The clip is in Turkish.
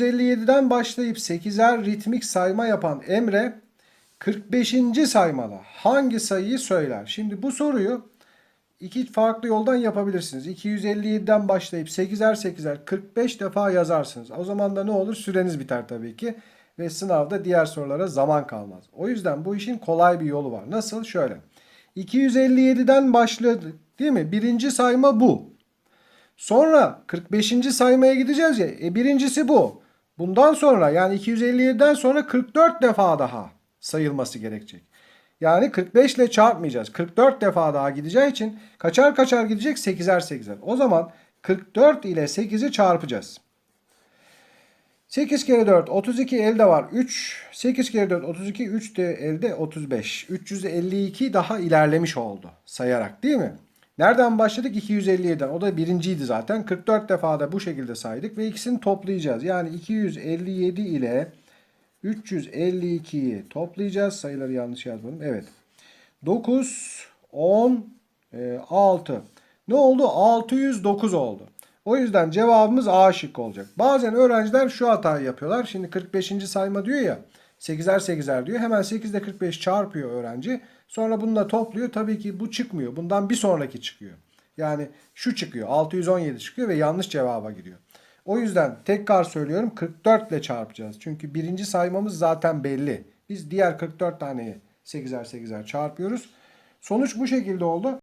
257'den başlayıp 8'er ritmik sayma yapan Emre 45. saymada hangi sayıyı söyler? Şimdi bu soruyu iki farklı yoldan yapabilirsiniz. 257'den başlayıp 8'er 8'er 45 defa yazarsınız. O zaman da ne olur? Süreniz biter tabii ki. Ve sınavda diğer sorulara zaman kalmaz. O yüzden bu işin kolay bir yolu var. Nasıl? Şöyle. 257'den başladık değil mi? Birinci sayma bu. Sonra 45. saymaya gideceğiz ya. E birincisi bu. Bundan sonra yani 257'den sonra 44 defa daha sayılması gerekecek. Yani 45 ile çarpmayacağız. 44 defa daha gideceği için kaçar kaçar gidecek 8'er 8'er. O zaman 44 ile 8'i çarpacağız. 8 kere 4 32 elde var 3. 8 kere 4 32 3 de elde 35. 352 daha ilerlemiş oldu sayarak değil mi? Nereden başladık? 257'den. O da birinciydi zaten. 44 defa da bu şekilde saydık ve ikisini toplayacağız. Yani 257 ile 352'yi toplayacağız. Sayıları yanlış yazmadım. Evet. 9, 10, 6. Ne oldu? 609 oldu. O yüzden cevabımız A şıkkı olacak. Bazen öğrenciler şu hatayı yapıyorlar. Şimdi 45. sayma diyor ya. 8'er 8'er diyor. Hemen 8 ile 45 çarpıyor öğrenci. Sonra bununla topluyor. Tabii ki bu çıkmıyor. Bundan bir sonraki çıkıyor. Yani şu çıkıyor. 617 çıkıyor ve yanlış cevaba giriyor. O yüzden tekrar söylüyorum 44 ile çarpacağız. Çünkü birinci saymamız zaten belli. Biz diğer 44 taneyi 8'er 8'er çarpıyoruz. Sonuç bu şekilde oldu.